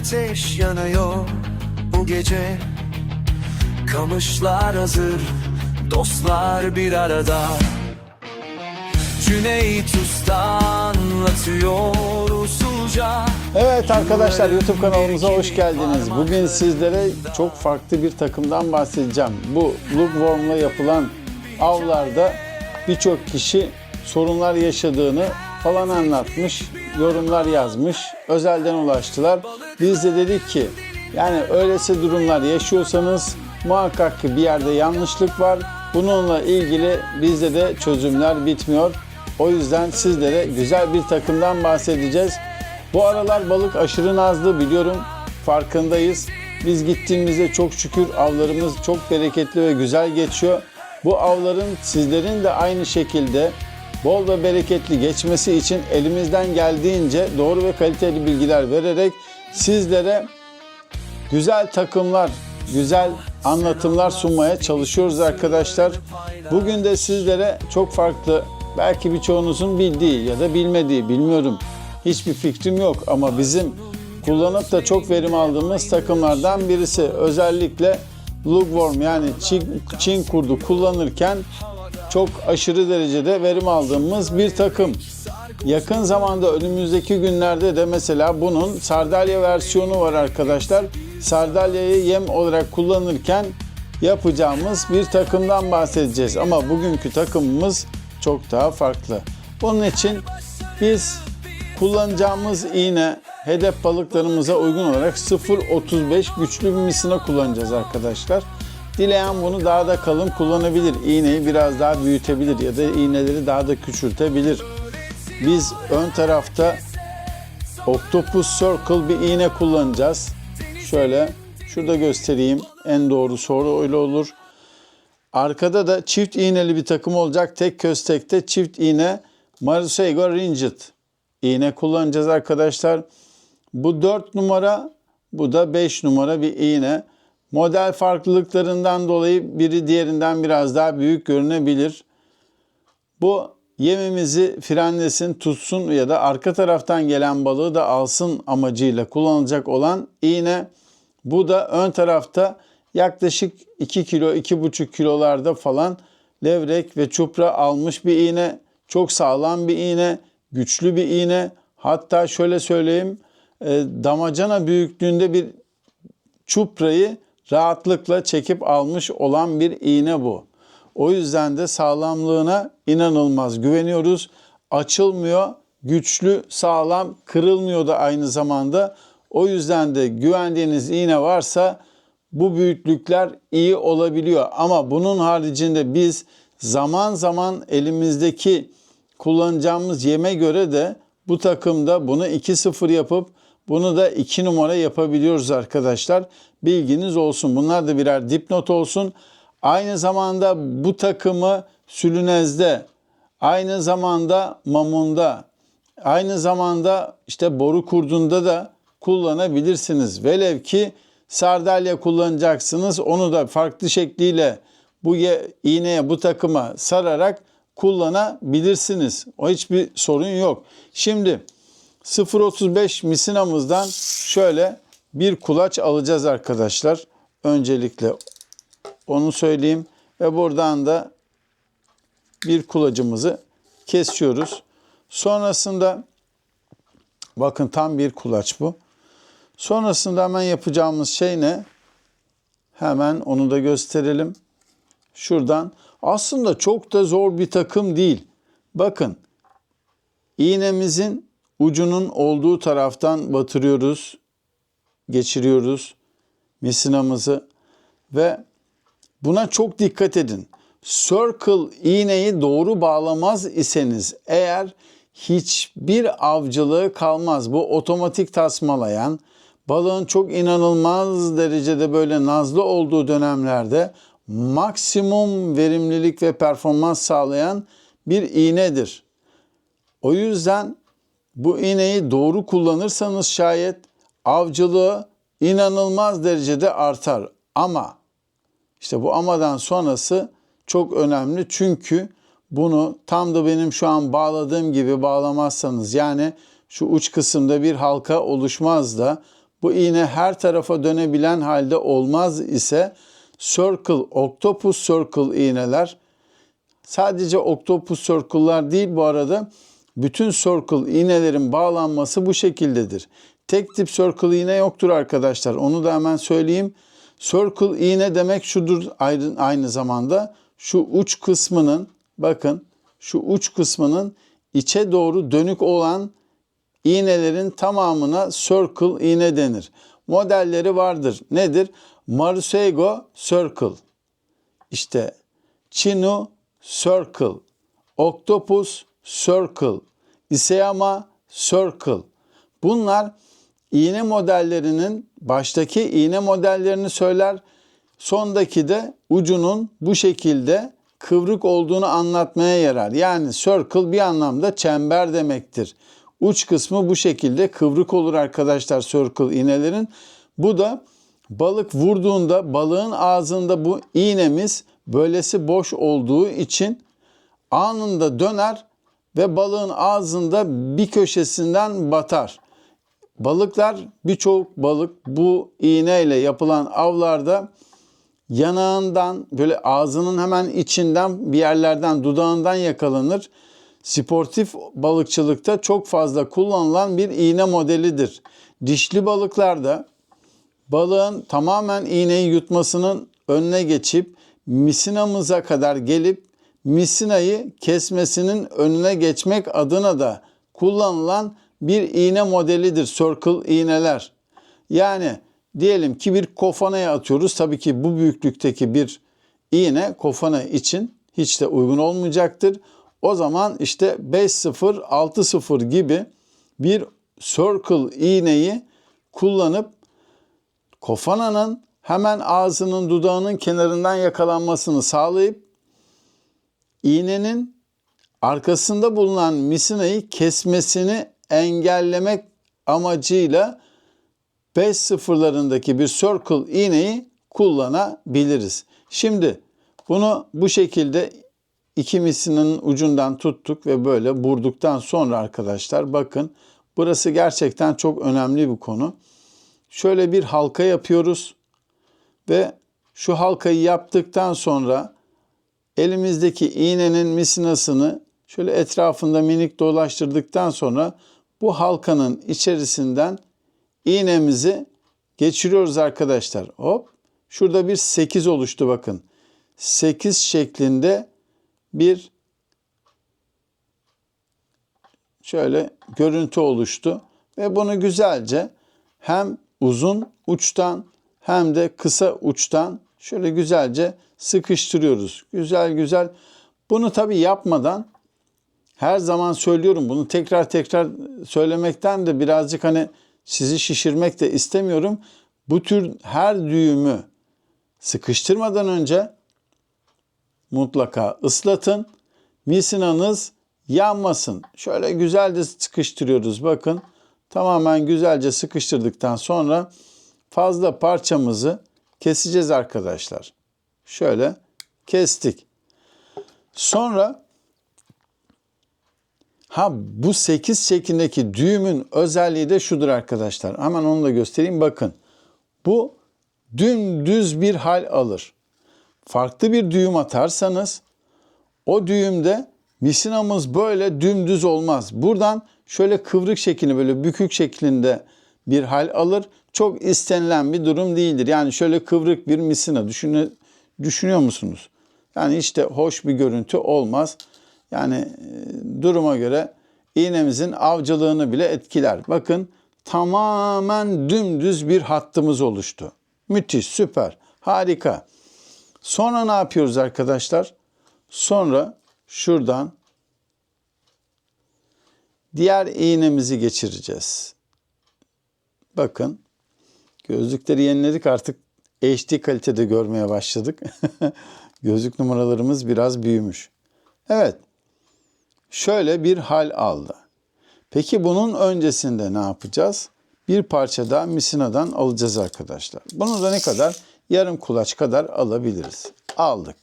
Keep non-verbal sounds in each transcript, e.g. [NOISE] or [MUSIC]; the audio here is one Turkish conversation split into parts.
Ateş yanıyor bu gece Kamışlar hazır, dostlar bir arada Cüneyt Usta anlatıyor usulca Evet arkadaşlar YouTube kanalımıza hoş geldiniz. Bugün sizlere çok farklı bir takımdan bahsedeceğim. Bu Lookworm'la yapılan avlarda birçok kişi sorunlar yaşadığını falan anlatmış, yorumlar yazmış, özelden ulaştılar. Biz de dedik ki yani öylesi durumlar yaşıyorsanız muhakkak ki bir yerde yanlışlık var. Bununla ilgili bizde de çözümler bitmiyor. O yüzden sizlere güzel bir takımdan bahsedeceğiz. Bu aralar balık aşırı nazlı biliyorum. Farkındayız. Biz gittiğimizde çok şükür avlarımız çok bereketli ve güzel geçiyor. Bu avların sizlerin de aynı şekilde bol ve bereketli geçmesi için elimizden geldiğince doğru ve kaliteli bilgiler vererek sizlere güzel takımlar, güzel anlatımlar sunmaya çalışıyoruz arkadaşlar. Bugün de sizlere çok farklı, belki birçoğunuzun bildiği ya da bilmediği, bilmiyorum. Hiçbir fikrim yok ama bizim kullanıp da çok verim aldığımız takımlardan birisi. Özellikle Lookworm yani Çin, Çin kurdu kullanırken çok aşırı derecede verim aldığımız bir takım. Yakın zamanda önümüzdeki günlerde de mesela bunun sardalya versiyonu var arkadaşlar. Sardalyayı yem olarak kullanırken yapacağımız bir takımdan bahsedeceğiz. Ama bugünkü takımımız çok daha farklı. Bunun için biz kullanacağımız iğne hedef balıklarımıza uygun olarak 0.35 güçlü bir misina kullanacağız arkadaşlar. Dileyen bunu daha da kalın kullanabilir. İğneyi biraz daha büyütebilir ya da iğneleri daha da küçültebilir. Biz ön tarafta Octopus Circle bir iğne kullanacağız. Şöyle şurada göstereyim. En doğru soru öyle olur. Arkada da çift iğneli bir takım olacak. Tek köstekte çift iğne Marusego Ringed iğne kullanacağız arkadaşlar. Bu 4 numara, bu da 5 numara bir iğne. Model farklılıklarından dolayı biri diğerinden biraz daha büyük görünebilir. Bu yemimizi frenlesin, tutsun ya da arka taraftan gelen balığı da alsın amacıyla kullanılacak olan iğne. Bu da ön tarafta yaklaşık 2 kilo, 2,5 kilolarda falan levrek ve çupra almış bir iğne. Çok sağlam bir iğne, güçlü bir iğne. Hatta şöyle söyleyeyim, e, damacana büyüklüğünde bir çuprayı rahatlıkla çekip almış olan bir iğne bu. O yüzden de sağlamlığına inanılmaz güveniyoruz. Açılmıyor, güçlü, sağlam, kırılmıyor da aynı zamanda. O yüzden de güvendiğiniz iğne varsa bu büyüklükler iyi olabiliyor. Ama bunun haricinde biz zaman zaman elimizdeki kullanacağımız yeme göre de bu takımda bunu 2-0 yapıp bunu da 2 numara yapabiliyoruz arkadaşlar. Bilginiz olsun. Bunlar da birer dipnot olsun. Aynı zamanda bu takımı sülünezde, aynı zamanda mamunda, aynı zamanda işte boru kurdunda da kullanabilirsiniz. Velev ki sardalya kullanacaksınız. Onu da farklı şekliyle bu iğneye, bu takıma sararak kullanabilirsiniz. O hiçbir sorun yok. Şimdi 0.35 misinamızdan şöyle bir kulaç alacağız arkadaşlar. Öncelikle onu söyleyeyim ve buradan da bir kulacımızı kesiyoruz. Sonrasında bakın tam bir kulaç bu. Sonrasında hemen yapacağımız şey ne? Hemen onu da gösterelim. Şuradan aslında çok da zor bir takım değil. Bakın iğnemizin ucunun olduğu taraftan batırıyoruz, geçiriyoruz misinamızı ve buna çok dikkat edin. Circle iğneyi doğru bağlamaz iseniz eğer hiçbir avcılığı kalmaz. Bu otomatik tasmalayan, balığın çok inanılmaz derecede böyle nazlı olduğu dönemlerde maksimum verimlilik ve performans sağlayan bir iğnedir. O yüzden bu iğneyi doğru kullanırsanız şayet avcılığı inanılmaz derecede artar. Ama işte bu amadan sonrası çok önemli çünkü bunu tam da benim şu an bağladığım gibi bağlamazsanız yani şu uç kısımda bir halka oluşmaz da bu iğne her tarafa dönebilen halde olmaz ise circle, octopus circle iğneler sadece octopus circle'lar değil bu arada bütün circle iğnelerin bağlanması bu şekildedir. Tek tip circle iğne yoktur arkadaşlar. Onu da hemen söyleyeyim. Circle iğne demek şudur aynı, zamanda şu uç kısmının bakın şu uç kısmının içe doğru dönük olan iğnelerin tamamına circle iğne denir. Modelleri vardır. Nedir? Marusego circle. İşte Chinu circle. Octopus circle. Iseyama circle. Bunlar iğne modellerinin baştaki iğne modellerini söyler. Sondaki de ucunun bu şekilde kıvrık olduğunu anlatmaya yarar. Yani circle bir anlamda çember demektir. Uç kısmı bu şekilde kıvrık olur arkadaşlar circle iğnelerin. Bu da balık vurduğunda balığın ağzında bu iğnemiz böylesi boş olduğu için anında döner ve balığın ağzında bir köşesinden batar. Balıklar birçok balık bu iğneyle yapılan avlarda yanağından böyle ağzının hemen içinden bir yerlerden dudağından yakalanır. Sportif balıkçılıkta çok fazla kullanılan bir iğne modelidir. Dişli balıklarda balığın tamamen iğneyi yutmasının önüne geçip misinamıza kadar gelip misinayı kesmesinin önüne geçmek adına da kullanılan bir iğne modelidir circle iğneler. Yani diyelim ki bir kofanaya atıyoruz. Tabii ki bu büyüklükteki bir iğne kofana için hiç de uygun olmayacaktır. O zaman işte 5-0, 6-0 gibi bir circle iğneyi kullanıp kofananın hemen ağzının dudağının kenarından yakalanmasını sağlayıp iğnenin arkasında bulunan misinayı kesmesini engellemek amacıyla 5 sıfırlarındaki bir circle iğneyi kullanabiliriz. Şimdi bunu bu şekilde iki misinanın ucundan tuttuk ve böyle vurduktan sonra arkadaşlar bakın burası gerçekten çok önemli bir konu. Şöyle bir halka yapıyoruz ve şu halkayı yaptıktan sonra elimizdeki iğnenin misinasını şöyle etrafında minik dolaştırdıktan sonra bu halkanın içerisinden iğnemizi geçiriyoruz arkadaşlar. Hop. Şurada bir 8 oluştu bakın. 8 şeklinde bir şöyle görüntü oluştu ve bunu güzelce hem uzun uçtan hem de kısa uçtan şöyle güzelce sıkıştırıyoruz. Güzel güzel. Bunu tabi yapmadan her zaman söylüyorum bunu tekrar tekrar söylemekten de birazcık hani sizi şişirmek de istemiyorum. Bu tür her düğümü sıkıştırmadan önce mutlaka ıslatın. Misinanız yanmasın. Şöyle güzelce sıkıştırıyoruz bakın. Tamamen güzelce sıkıştırdıktan sonra fazla parçamızı keseceğiz arkadaşlar. Şöyle kestik. Sonra ha bu 8 şeklindeki düğümün özelliği de şudur arkadaşlar. Hemen onu da göstereyim bakın. Bu dümdüz bir hal alır. Farklı bir düğüm atarsanız o düğümde misinamız böyle dümdüz olmaz. Buradan şöyle kıvrık şeklinde böyle bükük şeklinde bir hal alır. Çok istenilen bir durum değildir. Yani şöyle kıvrık bir misina düşünü, düşünüyor musunuz? Yani işte hoş bir görüntü olmaz. Yani e, duruma göre iğnemizin avcılığını bile etkiler. Bakın tamamen dümdüz bir hattımız oluştu. Müthiş, süper, harika. Sonra ne yapıyoruz arkadaşlar? Sonra şuradan diğer iğnemizi geçireceğiz. Bakın gözlükleri yeniledik artık HD kalitede görmeye başladık. [LAUGHS] Gözlük numaralarımız biraz büyümüş. Evet. Şöyle bir hal aldı. Peki bunun öncesinde ne yapacağız? Bir parça daha misinadan alacağız arkadaşlar. Bunu da ne kadar? Yarım kulaç kadar alabiliriz. Aldık.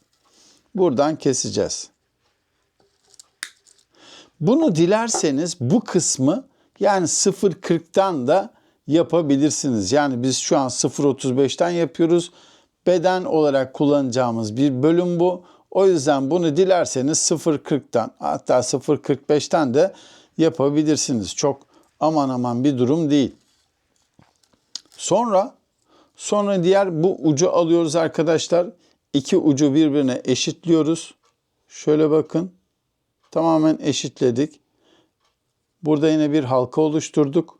Buradan keseceğiz. Bunu dilerseniz bu kısmı Yani 0.40'tan da yapabilirsiniz. Yani biz şu an 0.35'ten yapıyoruz. Beden olarak kullanacağımız bir bölüm bu. O yüzden bunu dilerseniz 0.40'tan hatta 0.45'ten de yapabilirsiniz. Çok aman aman bir durum değil. Sonra sonra diğer bu ucu alıyoruz arkadaşlar. İki ucu birbirine eşitliyoruz. Şöyle bakın. Tamamen eşitledik. Burada yine bir halka oluşturduk.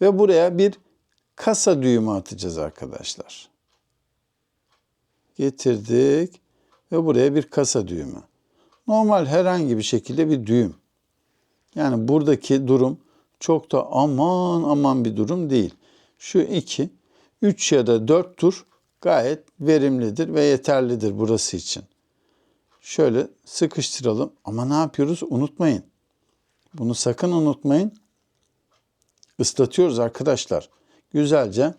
Ve buraya bir kasa düğümü atacağız arkadaşlar. Getirdik ve buraya bir kasa düğümü. Normal herhangi bir şekilde bir düğüm. Yani buradaki durum çok da aman aman bir durum değil. Şu iki, üç ya da dört tur gayet verimlidir ve yeterlidir burası için. Şöyle sıkıştıralım ama ne yapıyoruz unutmayın. Bunu sakın unutmayın. Islatıyoruz arkadaşlar. Güzelce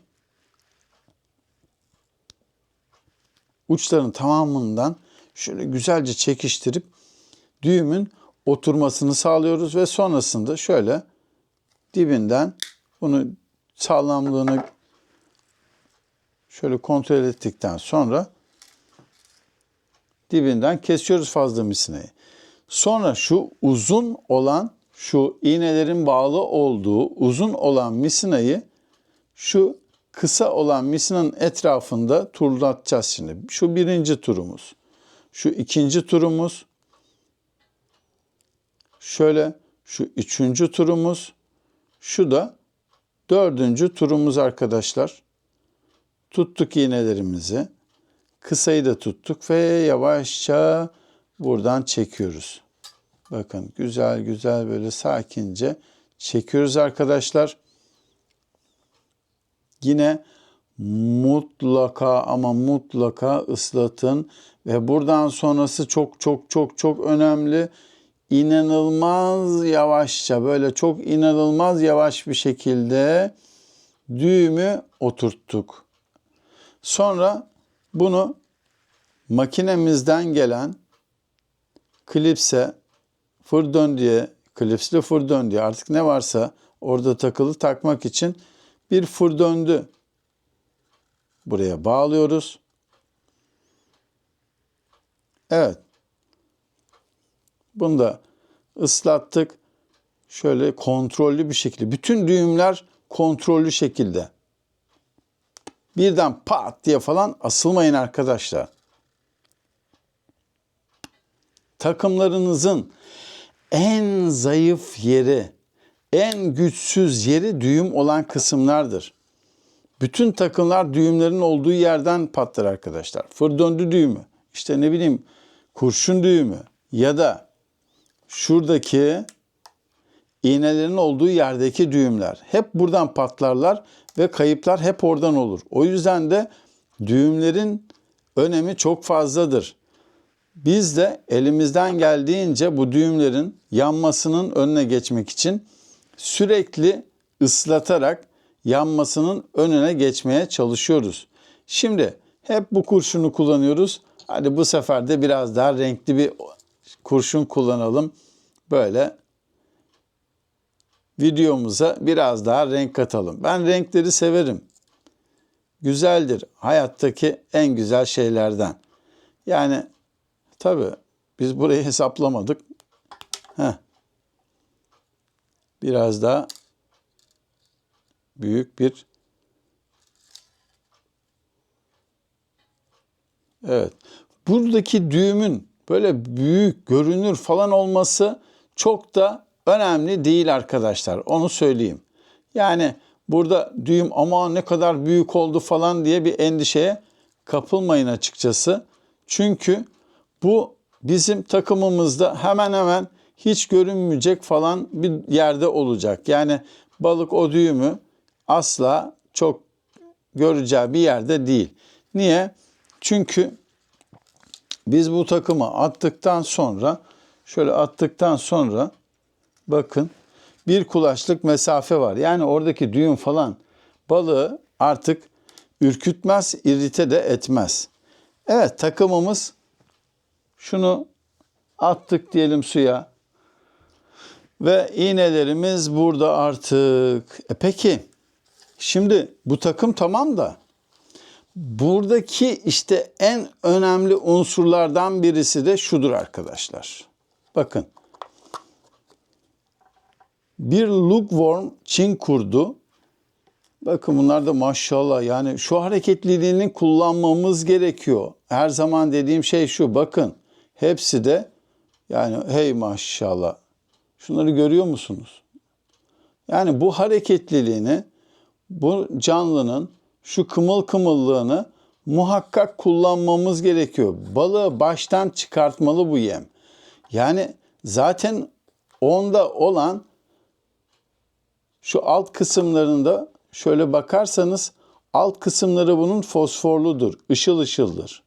uçların tamamından şöyle güzelce çekiştirip düğümün oturmasını sağlıyoruz ve sonrasında şöyle dibinden bunu sağlamlığını şöyle kontrol ettikten sonra dibinden kesiyoruz fazla misinayı. Sonra şu uzun olan şu iğnelerin bağlı olduğu uzun olan misinayı şu kısa olan misinanın etrafında turlatacağız şimdi. Şu birinci turumuz. Şu ikinci turumuz. Şöyle şu üçüncü turumuz. Şu da dördüncü turumuz arkadaşlar. Tuttuk iğnelerimizi. Kısayı da tuttuk ve yavaşça buradan çekiyoruz. Bakın güzel güzel böyle sakince çekiyoruz arkadaşlar. Yine mutlaka ama mutlaka ıslatın ve buradan sonrası çok çok çok çok önemli. İnanılmaz yavaşça böyle çok inanılmaz yavaş bir şekilde düğümü oturttuk. Sonra bunu makinemizden gelen klipse fır dön diye, klipsli fır dön diye artık ne varsa orada takılı takmak için bir fır döndü. Buraya bağlıyoruz. Evet. Bunu da ıslattık. Şöyle kontrollü bir şekilde. Bütün düğümler kontrollü şekilde. Birden pat diye falan asılmayın arkadaşlar. Takımlarınızın en zayıf yeri, en güçsüz yeri düğüm olan kısımlardır. Bütün takımlar düğümlerin olduğu yerden patlar arkadaşlar. Fır döndü düğümü, işte ne bileyim kurşun düğümü ya da şuradaki iğnelerin olduğu yerdeki düğümler hep buradan patlarlar ve kayıplar hep oradan olur. O yüzden de düğümlerin önemi çok fazladır. Biz de elimizden geldiğince bu düğümlerin yanmasının önüne geçmek için sürekli ıslatarak yanmasının önüne geçmeye çalışıyoruz. Şimdi hep bu kurşunu kullanıyoruz. Hadi bu sefer de biraz daha renkli bir kurşun kullanalım. Böyle videomuza biraz daha renk katalım. Ben renkleri severim. Güzeldir. Hayattaki en güzel şeylerden. Yani tabii biz burayı hesaplamadık. Heh. Biraz daha büyük bir Evet. Buradaki düğümün böyle büyük görünür falan olması çok da önemli değil arkadaşlar. Onu söyleyeyim. Yani burada düğüm ama ne kadar büyük oldu falan diye bir endişeye kapılmayın açıkçası. Çünkü bu bizim takımımızda hemen hemen hiç görünmeyecek falan bir yerde olacak. Yani balık o düğümü asla çok göreceği bir yerde değil. Niye? Çünkü biz bu takımı attıktan sonra şöyle attıktan sonra bakın bir kulaçlık mesafe var. Yani oradaki düğüm falan balığı artık ürkütmez, irite de etmez. Evet takımımız şunu attık diyelim suya. Ve iğnelerimiz burada artık. E peki şimdi bu takım tamam da buradaki işte en önemli unsurlardan birisi de şudur arkadaşlar. Bakın. Bir lookworm Çin kurdu. Bakın bunlar da maşallah yani şu hareketliliğini kullanmamız gerekiyor. Her zaman dediğim şey şu bakın hepsi de yani hey maşallah şunları görüyor musunuz? Yani bu hareketliliğini bu canlının şu kımıl kımıllığını muhakkak kullanmamız gerekiyor. Balığı baştan çıkartmalı bu yem. Yani zaten onda olan şu alt kısımlarında şöyle bakarsanız alt kısımları bunun fosforludur, ışıl ışıldır.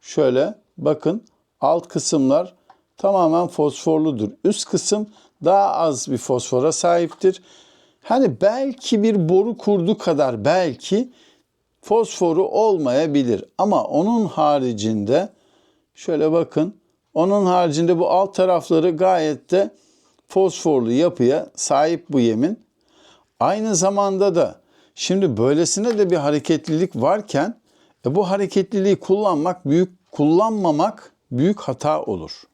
Şöyle bakın alt kısımlar tamamen fosforludur. Üst kısım daha az bir fosfora sahiptir. Hani belki bir boru kurdu kadar belki fosforu olmayabilir ama onun haricinde şöyle bakın onun haricinde bu alt tarafları gayet de fosforlu yapıya sahip bu yemin. Aynı zamanda da şimdi böylesine de bir hareketlilik varken e, bu hareketliliği kullanmak büyük kullanmamak büyük hata olur.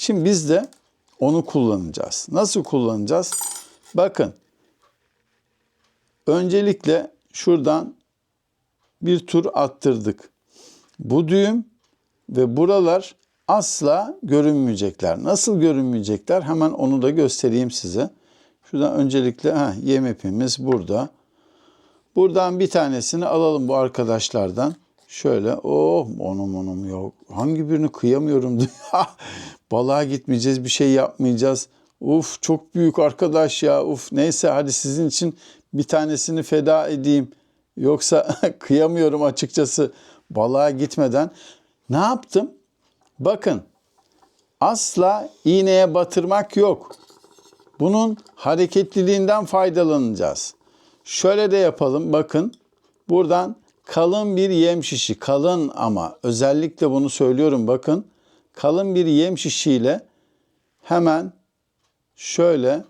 Şimdi biz de onu kullanacağız. Nasıl kullanacağız? Bakın. Öncelikle şuradan bir tur attırdık. Bu düğüm ve buralar asla görünmeyecekler. Nasıl görünmeyecekler? Hemen onu da göstereyim size. Şuradan öncelikle heh, yem ipimiz burada. Buradan bir tanesini alalım bu arkadaşlardan. Şöyle oh onum onum yok. Hangi birini kıyamıyorum. [LAUGHS] Balığa gitmeyeceğiz bir şey yapmayacağız. Uf çok büyük arkadaş ya. Uf neyse hadi sizin için bir tanesini feda edeyim. Yoksa [LAUGHS] kıyamıyorum açıkçası balığa gitmeden. Ne yaptım? Bakın asla iğneye batırmak yok. Bunun hareketliliğinden faydalanacağız. Şöyle de yapalım bakın. Buradan kalın bir yem şişi, kalın ama özellikle bunu söylüyorum bakın. Kalın bir yem şişiyle hemen şöyle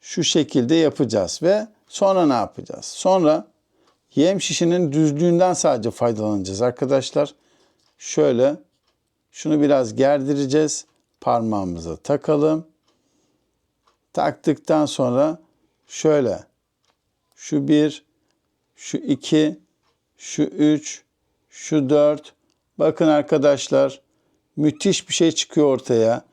şu şekilde yapacağız ve sonra ne yapacağız? Sonra yem şişinin düzlüğünden sadece faydalanacağız arkadaşlar. Şöyle şunu biraz gerdireceğiz. Parmağımıza takalım. Taktıktan sonra şöyle şu bir, şu iki, şu üç, şu dört. Bakın arkadaşlar müthiş bir şey çıkıyor ortaya.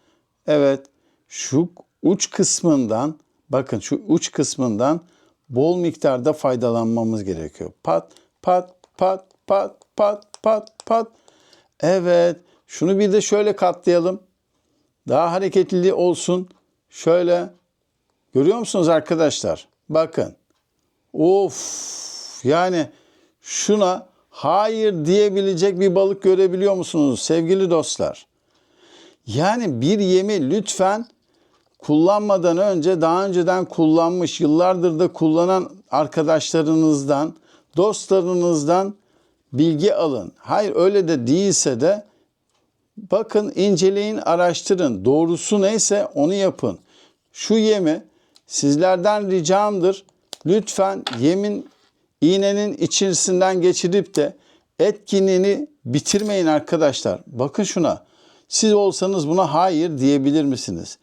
Evet şu uç kısmından bakın şu uç kısmından bol miktarda faydalanmamız gerekiyor. Pat pat pat pat pat pat pat. Evet şunu bir de şöyle katlayalım. Daha hareketli olsun. Şöyle görüyor musunuz arkadaşlar? Bakın. Of yani şuna hayır diyebilecek bir balık görebiliyor musunuz sevgili dostlar? Yani bir yemi lütfen kullanmadan önce daha önceden kullanmış, yıllardır da kullanan arkadaşlarınızdan, dostlarınızdan bilgi alın. Hayır öyle de değilse de bakın, inceleyin, araştırın. Doğrusu neyse onu yapın. Şu yemi sizlerden ricamdır. Lütfen yemin iğnenin içerisinden geçirip de etkinliğini bitirmeyin arkadaşlar. Bakın şuna. Siz olsanız buna hayır diyebilir misiniz?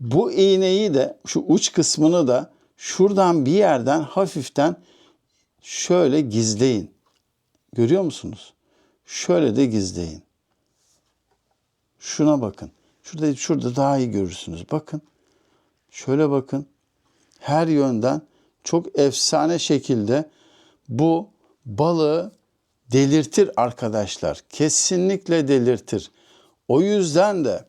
Bu iğneyi de şu uç kısmını da şuradan bir yerden hafiften şöyle gizleyin. Görüyor musunuz? Şöyle de gizleyin. Şuna bakın. Şurada şurada daha iyi görürsünüz. Bakın. Şöyle bakın. Her yönden çok efsane şekilde bu balığı delirtir arkadaşlar. Kesinlikle delirtir. O yüzden de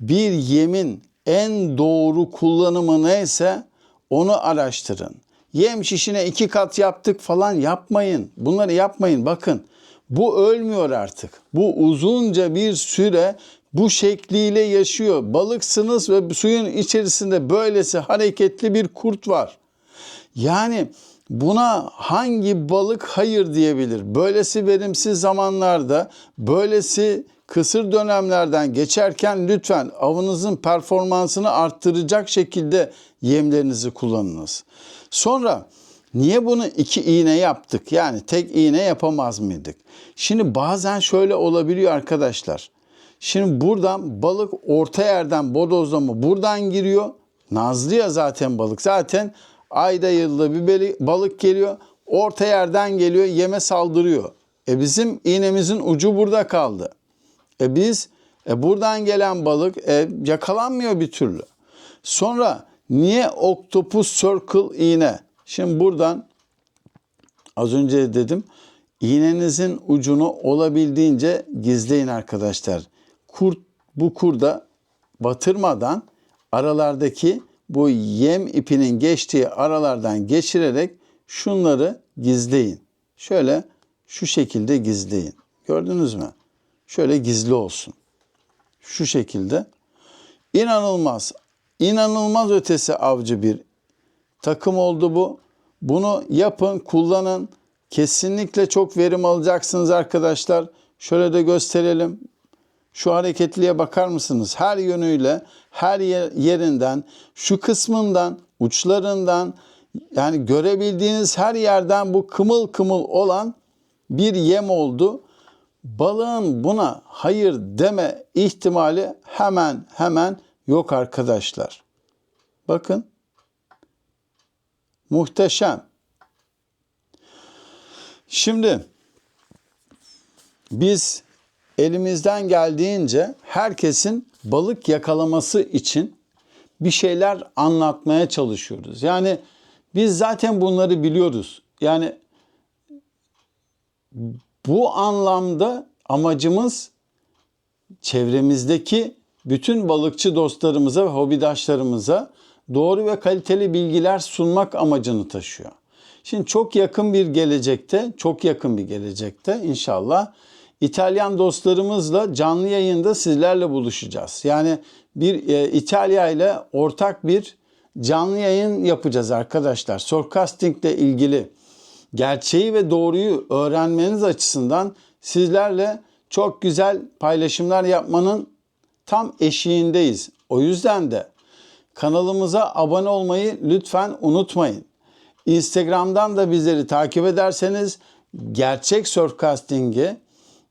bir yemin en doğru kullanımı neyse onu araştırın. Yem şişine iki kat yaptık falan yapmayın. Bunları yapmayın. Bakın bu ölmüyor artık. Bu uzunca bir süre bu şekliyle yaşıyor. Balıksınız ve suyun içerisinde böylesi hareketli bir kurt var. Yani buna hangi balık hayır diyebilir? Böylesi verimsiz zamanlarda, böylesi kısır dönemlerden geçerken lütfen avınızın performansını arttıracak şekilde yemlerinizi kullanınız. Sonra niye bunu iki iğne yaptık? Yani tek iğne yapamaz mıydık? Şimdi bazen şöyle olabiliyor arkadaşlar. Şimdi buradan balık orta yerden bodozlama buradan giriyor. Nazlı ya zaten balık. Zaten ayda yılda bir balık geliyor. Orta yerden geliyor yeme saldırıyor. E bizim iğnemizin ucu burada kaldı. E biz e buradan gelen balık e, yakalanmıyor bir türlü. Sonra niye octopus circle iğne? Şimdi buradan az önce dedim iğnenizin ucunu olabildiğince gizleyin arkadaşlar. Kurt bu kurda batırmadan aralardaki bu yem ipinin geçtiği aralardan geçirerek şunları gizleyin. Şöyle şu şekilde gizleyin. Gördünüz mü? Şöyle gizli olsun. Şu şekilde. İnanılmaz, inanılmaz ötesi avcı bir takım oldu bu. Bunu yapın, kullanın. Kesinlikle çok verim alacaksınız arkadaşlar. Şöyle de gösterelim. Şu hareketliye bakar mısınız? Her yönüyle, her yer- yerinden, şu kısmından, uçlarından, yani görebildiğiniz her yerden bu kımıl kımıl olan bir yem oldu. Balığın buna hayır deme ihtimali hemen hemen yok arkadaşlar. Bakın. Muhteşem. Şimdi biz elimizden geldiğince herkesin balık yakalaması için bir şeyler anlatmaya çalışıyoruz. Yani biz zaten bunları biliyoruz. Yani bu anlamda amacımız çevremizdeki bütün balıkçı dostlarımıza ve hobidaşlarımıza doğru ve kaliteli bilgiler sunmak amacını taşıyor. Şimdi çok yakın bir gelecekte, çok yakın bir gelecekte inşallah İtalyan dostlarımızla canlı yayında sizlerle buluşacağız. Yani bir e, İtalya ile ortak bir canlı yayın yapacağız arkadaşlar. Surcasting ile ilgili gerçeği ve doğruyu öğrenmeniz açısından sizlerle çok güzel paylaşımlar yapmanın tam eşiğindeyiz. O yüzden de kanalımıza abone olmayı lütfen unutmayın. Instagram'dan da bizleri takip ederseniz gerçek surfcasting'i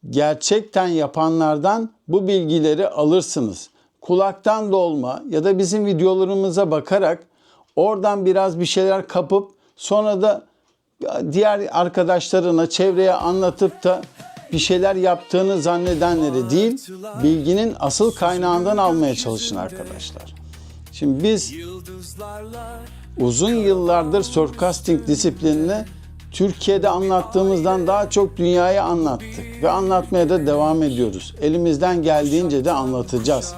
gerçekten yapanlardan bu bilgileri alırsınız. Kulaktan dolma ya da bizim videolarımıza bakarak oradan biraz bir şeyler kapıp sonra da diğer arkadaşlarına, çevreye anlatıp da bir şeyler yaptığını zannedenleri değil, bilginin asıl kaynağından almaya çalışın arkadaşlar. Şimdi biz uzun yıllardır surfcasting disiplinini Türkiye'de anlattığımızdan daha çok dünyaya anlattık ve anlatmaya da devam ediyoruz. Elimizden geldiğince de anlatacağız.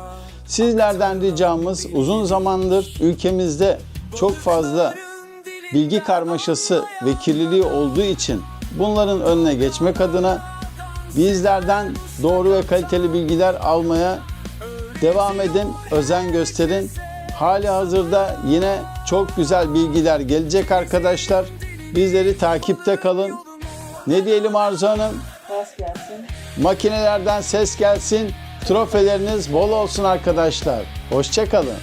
Sizlerden ricamız uzun zamandır ülkemizde çok fazla bilgi karmaşası ve kirliliği olduğu için bunların önüne geçmek adına bizlerden doğru ve kaliteli bilgiler almaya devam edin, özen gösterin. Hali hazırda yine çok güzel bilgiler gelecek arkadaşlar. Bizleri takipte kalın. Ne diyelim Arzu Hanım? Rast gelsin. Makinelerden ses gelsin. Trofeleriniz bol olsun arkadaşlar. Hoşçakalın.